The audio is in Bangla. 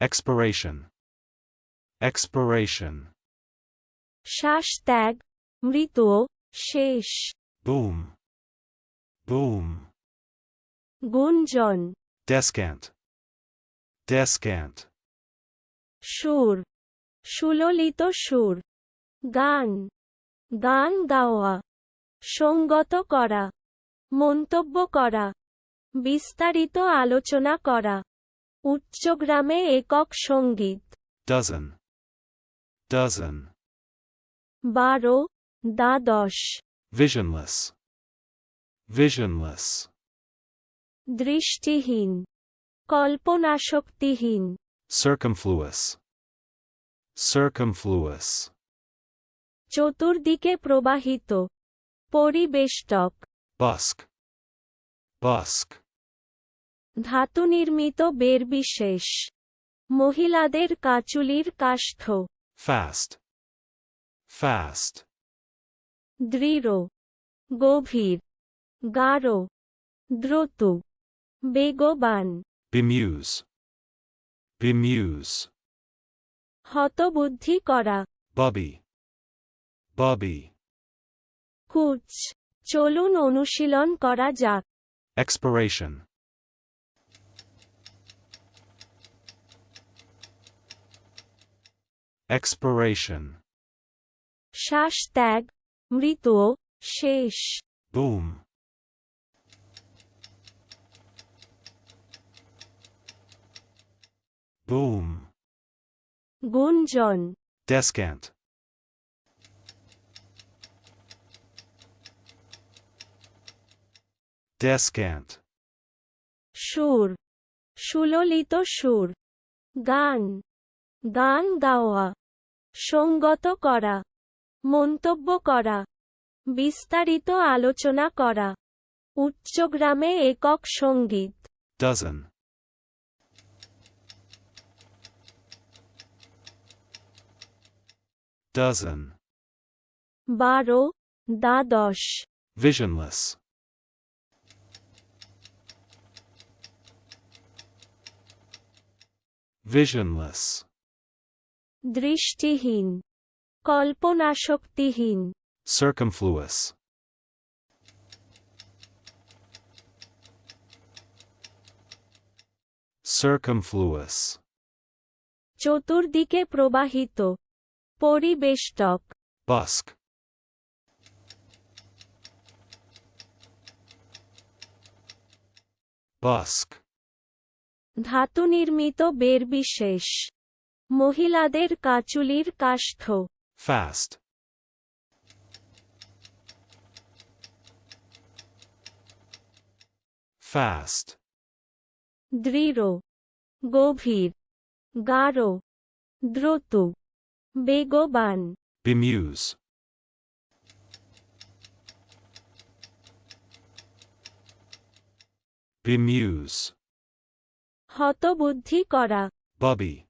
expiration, expiration, শ্বাস ত্যাগ মৃত শেষ boom, boom, গুঞ্জন descant, descant, সুর সুললিত সুর গান গান গাওয়া সঙ্গত করা মন্তব্য করা বিস্তারিত আলোচনা করা উচ্চগ্রামে একক সংগীত। ডজন ডজন বারো দ্বাদশ। ভিশনলেস ভিশনলেস দৃষ্টিহীন। কল্পনাশক্তিহীন। সার্কামফ্লুয়াস সার্কামফ্লুয়াস চতুর্দিকে প্রবাহিত। পরিবেষ্টক। বাস্ক বাস্ক ধাতু নির্মিত বের বিশেষ মহিলাদের কাচুলির কাষ্ঠ। Fast, fast, দৃঢ়। গভীর। গাঢ়। দ্রুত। বেগবান। Bemuse, bemuse, হতবুদ্ধি করা। Bubby, bubby, কুচ। চলুন অনুশীলন করা যাক। Expiration, expiration, শ্বাস ত্যাগ মৃত শেষ boom, boom, গুঞ্জন descant, descant, সুর সুললিত সুর গান গান গাওয়া সঙ্গত করা মন্তব্য করা বিস্তারিত আলোচনা করা। উচ্চগ্রামে একক সংগীত। Dozen, dozen, বারো দ্বাদশ। Visionless, visionless, দৃষ্টিহীন কল্পনাশক্তিহীন। Circumfluous, circumfluous, চতুর্দিকে প্রবাহিত পরিবেষ্টক। Busk, busk, ধাতু নির্মিত বের বিশেষ মহিলাদের কাচুলির কাষ্ঠ। Fast, fast, দৃঢ়। গভীর। গাঢ়। দ্রুত। বেগবান। Bemuse, bemuse, হতবুদ্ধি করা। Bubby,